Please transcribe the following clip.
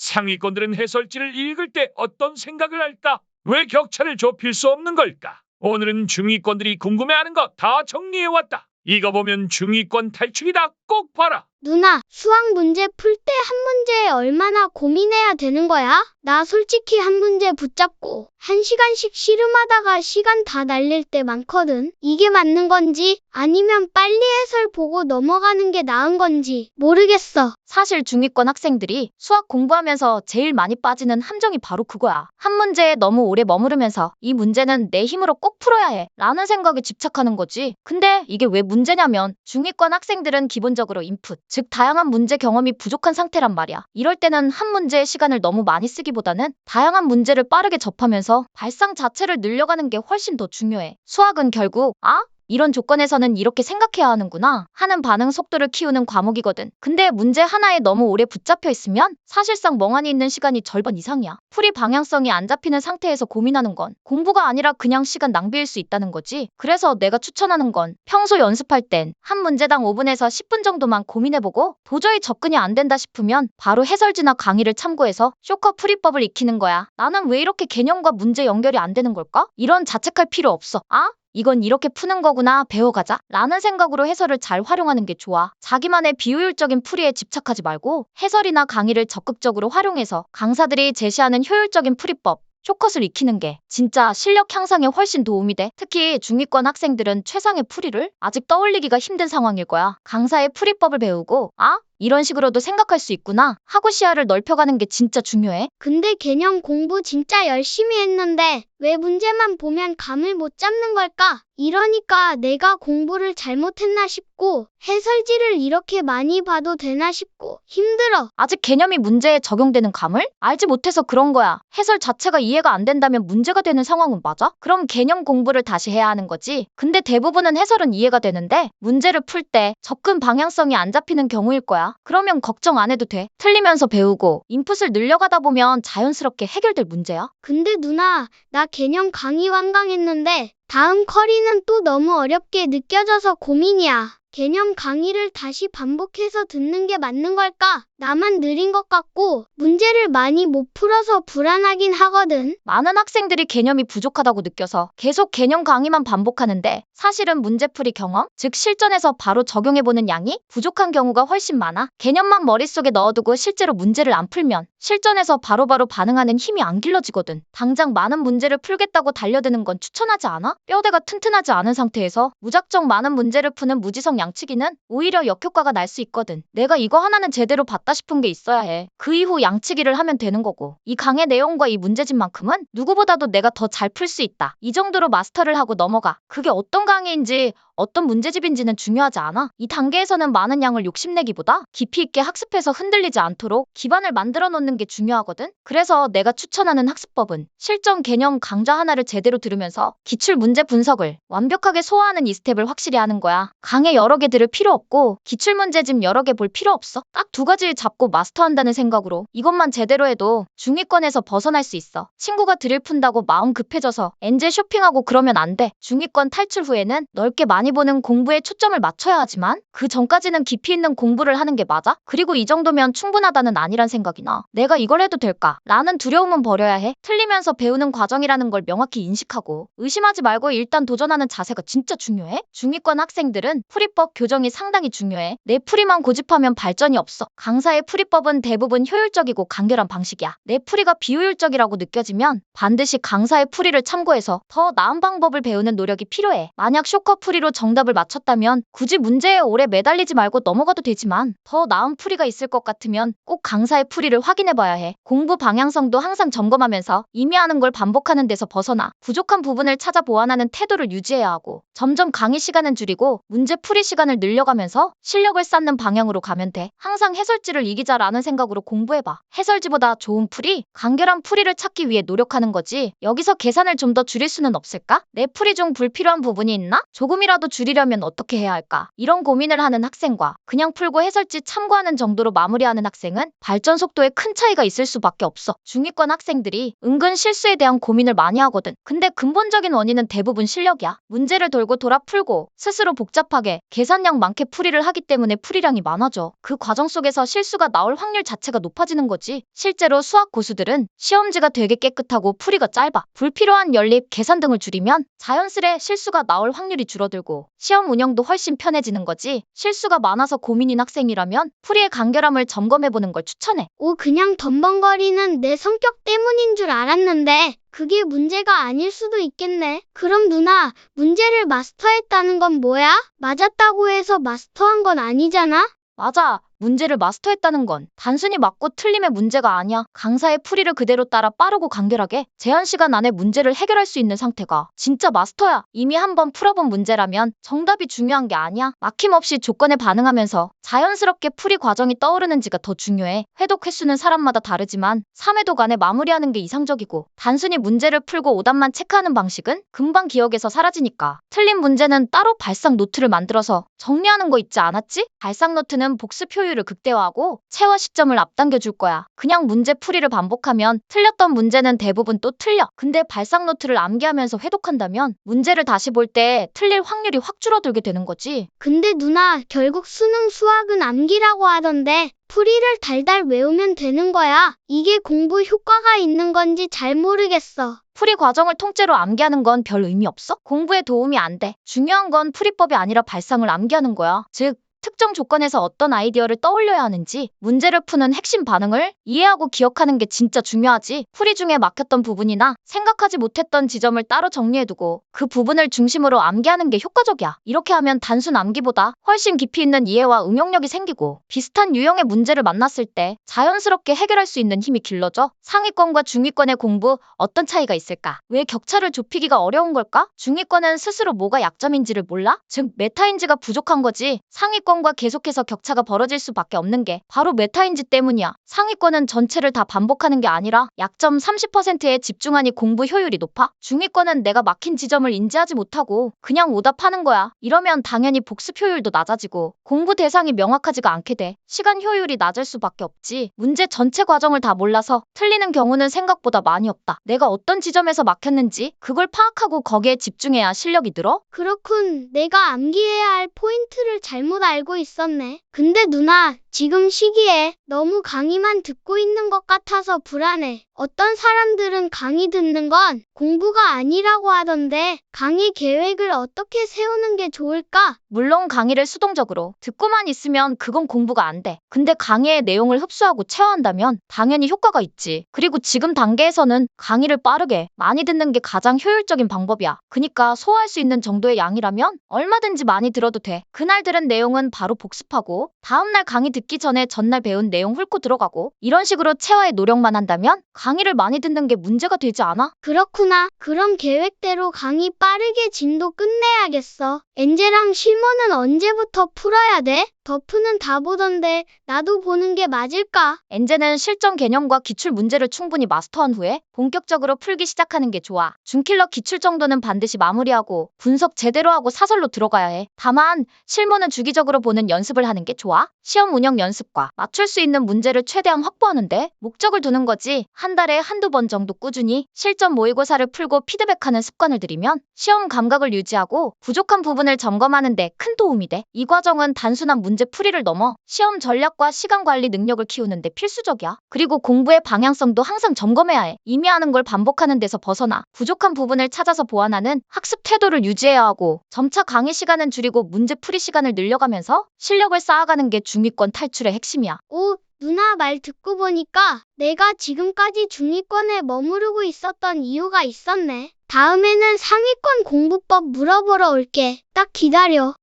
상위권들은 해설지를 읽을 때 어떤 생각을 할까? 왜 격차를 좁힐 수 없는 걸까? 오늘은 중위권들이 궁금해하는 거 다 정리해왔다. 이거 보면 중위권 탈출이다. 꼭 봐라. 누나, 수학 문제 풀 때 한 문제에 얼마나 고민해야 되는 거야? 나 솔직히 한 문제 붙잡고 한 시간씩 씨름하다가 시간 다 날릴 때 많거든. 이게 맞는 건지 아니면 빨리 해설 보고 넘어가는 게 나은 건지 모르겠어. 사실 중위권 학생들이 수학 공부하면서 제일 많이 빠지는 함정이 바로 그거야. 한 문제에 너무 오래 머무르면서 이 문제는 내 힘으로 꼭 풀어야 해. 라는 생각에 집착하는 거지. 근데 이게 왜 문제냐면 중위권 학생들은 기본적으로 인풋, 즉 다양한 문제 경험이 부족한 상태란 말이야. 이럴 때는 한 문제의 시간을 너무 많이 쓰기보다는 다양한 문제를 빠르게 접하면서 발상 자체를 늘려가는 게 훨씬 더 중요해. 수학은 결국 아? 이런 조건에서는 이렇게 생각해야 하는구나 하는 반응 속도를 키우는 과목이거든. 근데 문제 하나에 너무 오래 붙잡혀 있으면 사실상 멍하니 있는 시간이 절반 이상이야. 풀이 방향성이 안 잡히는 상태에서 고민하는 건 공부가 아니라 그냥 시간 낭비일 수 있다는 거지. 그래서 내가 추천하는 건 평소 연습할 땐 한 문제당 5분에서 10분 정도만 고민해보고 도저히 접근이 안 된다 싶으면 바로 해설지나 강의를 참고해서 쇼커 풀이법을 익히는 거야. 나는 왜 이렇게 개념과 문제 연결이 안 되는 걸까? 이런 자책할 필요 없어. 아? 이건 이렇게 푸는 거구나 배워가자 라는 생각으로 해설을 잘 활용하는 게 좋아. 자기만의 비효율적인 풀이에 집착하지 말고 해설이나 강의를 적극적으로 활용해서 강사들이 제시하는 효율적인 풀이법 쇼컷을 익히는 게 진짜 실력 향상에 훨씬 도움이 돼. 특히 중위권 학생들은 최상의 풀이를 아직 떠올리기가 힘든 상황일 거야. 강사의 풀이법을 배우고 아? 이런 식으로도 생각할 수 있구나 하고 시야를 넓혀가는 게 진짜 중요해. 근데 개념 공부 진짜 열심히 했는데 왜 문제만 보면 감을 못 잡는 걸까? 이러니까 내가 공부를 잘못했나 싶고 해설지를 이렇게 많이 봐도 되나 싶고 힘들어. 아직 개념이 문제에 적용되는 감을 알지 못해서 그런 거야. 해설 자체가 이해가 안 된다면 문제가 되는 상황은 맞아? 그럼 개념 공부를 다시 해야 하는 거지. 근데 대부분은 해설은 이해가 되는데 문제를 풀 때 접근 방향성이 안 잡히는 경우일 거야. 그러면 걱정 안 해도 돼. 틀리면서 배우고 인풋을 늘려가다 보면 자연스럽게 해결될 문제야. 근데 누나, 나 개념 강의 완강했는데 다음 커리는 또 너무 어렵게 느껴져서 고민이야. 개념 강의를 다시 반복해서 듣는 게 맞는 걸까? 나만 느린 것 같고 문제를 많이 못 풀어서 불안하긴 하거든. 많은 학생들이 개념이 부족하다고 느껴서 계속 개념 강의만 반복하는데 사실은 문제풀이 경험, 즉 실전에서 바로 적용해보는 양이 부족한 경우가 훨씬 많아. 개념만 머릿속에 넣어두고 실제로 문제를 안 풀면 실전에서 바로바로 반응하는 힘이 안 길러지거든. 당장 많은 문제를 풀겠다고 달려드는 건 추천하지 않아? 뼈대가 튼튼하지 않은 상태에서 무작정 많은 문제를 푸는 무지성 양치기는 오히려 역효과가 날 수 있거든. 내가 이거 하나는 제대로 봤다 싶은 게 있어야 해. 그 이후 양치기를 하면 되는 거고. 이 강의 내용과 이 문제집만큼은 누구보다도 내가 더 잘 풀 수 있다. 이 정도로 마스터를 하고 넘어가. 그게 어떤 강의인지 어떤 문제집인지는 중요하지 않아. 이 단계에서는 많은 양을 욕심내기보다 깊이 있게 학습해서 흔들리지 않도록 기반을 만들어 놓는 게 중요하거든. 그래서 내가 추천하는 학습법은 실전 개념 강좌 하나를 제대로 들으면서 기출 문제 분석을 완벽하게 소화하는 이 스텝을 확실히 하는 거야. 강의 여러 개 들을 필요 없고 기출 문제집 여러 개 볼 필요 없어. 딱 두 가지 잡고 마스터한다는 생각으로 이것만 제대로 해도 중위권에서 벗어날 수 있어. 친구가 드릴 푼다고 마음 급해져서 엔젤 쇼핑하고 그러면 안 돼. 중위권 탈출 후에는 넓게 많이 보는 공부에 초점을 맞춰야 하지만 그 전까지는 깊이 있는 공부를 하는 게 맞아? 그리고 이 정도면 충분하다는 아니란 생각이 나. 내가 이걸 해도 될까? 라는 두려움은 버려야 해. 틀리면서 배우는 과정이라는 걸 명확히 인식하고 의심하지 말고 일단 도전하는 자세가 진짜 중요해. 중위권 학생들은 풀이법 교정이 상당히 중요해. 내 풀이만 고집하면 발전이 없어. 강사의 풀이법은 대부분 효율적이고 간결한 방식이야. 내 풀이가 비효율적이라고 느껴지면 반드시 강사의 풀이를 참고해서 더 나은 방법을 배우는 노력이 필요해. 만약 쇼커 풀이로 정답을 맞췄다면 굳이 문제에 오래 매달리지 말고 넘어가도 되지만 더 나은 풀이가 있을 것 같으면 꼭 강사의 풀이를 확인해 봐야 해. 공부 방향성도 항상 점검하면서 이미 하는 걸 반복하는 데서 벗어나 부족한 부분을 찾아 보완하는 태도를 유지해야 하고 점점 강의 시간은 줄이고 문제 풀이 시간을 늘려가면서 실력을 쌓는 방향으로 가면 돼. 항상 해설지를 이기자라는 생각으로 공부해봐. 해설지보다 좋은 풀이, 간결한 풀이를 찾기 위해 노력하는 거지. 여기서 계산을 좀 더 줄일 수는 없을까? 내 풀이 중 불필요한 부분이 있나? 조금이라도 줄이려면 어떻게 해야 할까? 이런 고민을 하는 학생과 그냥 풀고 해설지 참고하는 정도로 마무리하는 학생은 발전 속도에 큰 차이가 있을 수밖에 없어. 중위권 학생들이 은근 실수에 대한 고민을 많이 하거든. 근데 근본적인 원인은 대부분 실력이야. 문제를 돌고 돌아 풀고 스스로 복잡하게 계산량 많게 풀이를 하기 때문에 풀이량이 많아져. 그 과정 속에서 실수가 나올 확률 자체가 높아지는 거지. 실제로 수학 고수들은 시험지가 되게 깨끗하고 풀이가 짧아. 불필요한 연립, 계산 등을 줄이면 자연스레 실수가 나올 확률이 줄어들 고 시험 운영도 훨씬 편해지는 거지. 실수가 많아서 고민인 학생이라면 풀이의 간결함을 점검해보는 걸 추천해. 오, 그냥 덤벙거리는 내 성격 때문인 줄 알았는데, 그게 문제가 아닐 수도 있겠네. 그럼 누나, 문제를 마스터했다는 건 뭐야? 맞았다고 해서 마스터한 건 아니잖아? 맞아. 문제를 마스터했다는 건 단순히 맞고 틀림의 문제가 아니야. 강사의 풀이를 그대로 따라 빠르고 간결하게 제한 시간 안에 문제를 해결할 수 있는 상태가 진짜 마스터야. 이미 한번 풀어본 문제라면 정답이 중요한 게 아니야. 막힘없이 조건에 반응하면서 자연스럽게 풀이 과정이 떠오르는지가 더 중요해. 회독 횟수는 사람마다 다르지만 3회독 안에 마무리하는 게 이상적이고 단순히 문제를 풀고 오답만 체크하는 방식은 금방 기억에서 사라지니까. 틀린 문제는 따로 발상 노트를 만들어서 정리하는 거 있지 않았지? 발상 노트는 복습 효율 을 극대화하고 체화 시점을 앞당겨 줄 거야. 그냥 문제 풀이를 반복하면 틀렸던 문제는 대부분 또 틀려. 근데 발상 노트를 암기하면서 회독한다면 문제를 다시 볼 때 틀릴 확률이 확 줄어들게 되는 거지. 근데 누나, 결국 수능 수학은 암기라고 하던데, 풀이를 달달 외우면 되는 거야. 이게 공부 효과가 있는 건지 잘 모르겠어. 풀이 과정을 통째로 암기하는 건 별 의미 없어? 공부에 도움이 안 돼. 중요한 건 풀이법이 아니라 발상을 암기하는 거야. 즉, 특정 조건에서 어떤 아이디어를 떠올려야 하는지, 문제를 푸는 핵심 반응을 이해하고 기억하는 게 진짜 중요하지. 풀이 중에 막혔던 부분이나 생각하지 못했던 지점을 따로 정리해두고 그 부분을 중심으로 암기하는 게 효과적이야. 이렇게 하면 단순 암기보다 훨씬 깊이 있는 이해와 응용력이 생기고 비슷한 유형의 문제를 만났을 때 자연스럽게 해결할 수 있는 힘이 길러져. 상위권과 중위권의 공부 어떤 차이가 있을까? 왜 격차를 좁히기가 어려운 걸까? 중위권은 스스로 뭐가 약점인지를 몰라? 즉 메타인지가 부족한 거지. 상위권 과 계속해서 격차가 벌어질 수밖에 없는 게 바로 메타인지 때문이야. 상위권은 전체를 다 반복하는 게 아니라 약점 30%에 집중하니 공부 효율이 높아. 중위권은 내가 막힌 지점을 인지하지 못하고 그냥 오답하는 거야. 이러면 당연히 복습 효율도 낮아지고 공부 대상이 명확하지가 않게 돼. 시간 효율이 낮을 수밖에 없지. 문제 전체 과정을 다 몰라서 틀리는 경우는 생각보다 많이 없다. 내가 어떤 지점에서 막혔는지 그걸 파악하고 거기에 집중해야 실력이 늘어? 그렇군. 내가 암기해야 할 포인트를 잘못 알고 있었네. 근데 누나, 지금 시기에 너무 강의만 듣고 있는 것 같아서 불안해. 어떤 사람들은 강의 듣는 건 공부가 아니라고 하던데 강의 계획을 어떻게 세우는 게 좋을까? 물론 강의를 수동적으로 듣고만 있으면 그건 공부가 안 돼. 근데 강의의 내용을 흡수하고 체화한다면 당연히 효과가 있지. 그리고 지금 단계에서는 강의를 빠르게 많이 듣는 게 가장 효율적인 방법이야. 그니까 소화할 수 있는 정도의 양이라면 얼마든지 많이 들어도 돼. 그날 들은 내용은 바로 복습하고 다음날 강의 듣기 전에 전날 배운 내용 훑고 들어가고 이런 식으로 체화에 노력만 한다면 강의를 많이 듣는 게 문제가 되지 않아. 그렇구나. 그럼 계획대로 강의 빠르게 진도 끝내야겠어. 엔제랑 실무는 언제부터 풀어야 돼? 더프는 다 보던데 나도 보는 게 맞을까? 엔제는 실전 개념과 기출 문제를 충분히 마스터한 후에 본격적으로 풀기 시작하는 게 좋아. 준킬러 기출 정도는 반드시 마무리하고 분석 제대로 하고 사설로 들어가야 해. 다만 실무는 주기적으로 보는 연습을 하는 게 좋아. 시험 운영 연습과 맞출 수 있는 문제를 최대한 확보하는데 목적을 두는 거지. 한 달에 한두 번 정도 꾸준히 실전 모의고사를 풀고 피드백하는 습관을 들이면 시험 감각을 유지하고 부족한 부분을 점검하는 데 큰 도움이 돼. 이 과정은 단순한 문제 풀이를 넘어 시험 전략과 시간 관리 능력을 키우는 데 필수적이야. 그리고 공부의 방향성도 항상 점검해야 해. 이미 하는 걸 반복하는 데서 벗어나 부족한 부분을 찾아서 보완하는 학습 태도를 유지해야 하고 점차 강의 시간은 줄이고 문제 풀이 시간을 늘려가면서 실력을 쌓아가는 게 중위권 탈출의 핵심이야. 오, 누나 말 듣고 보니까 내가 지금까지 중위권에 머무르고 있었던 이유가 있었네. 다음에는 상위권 공부법 물어보러 올게. 딱 기다려.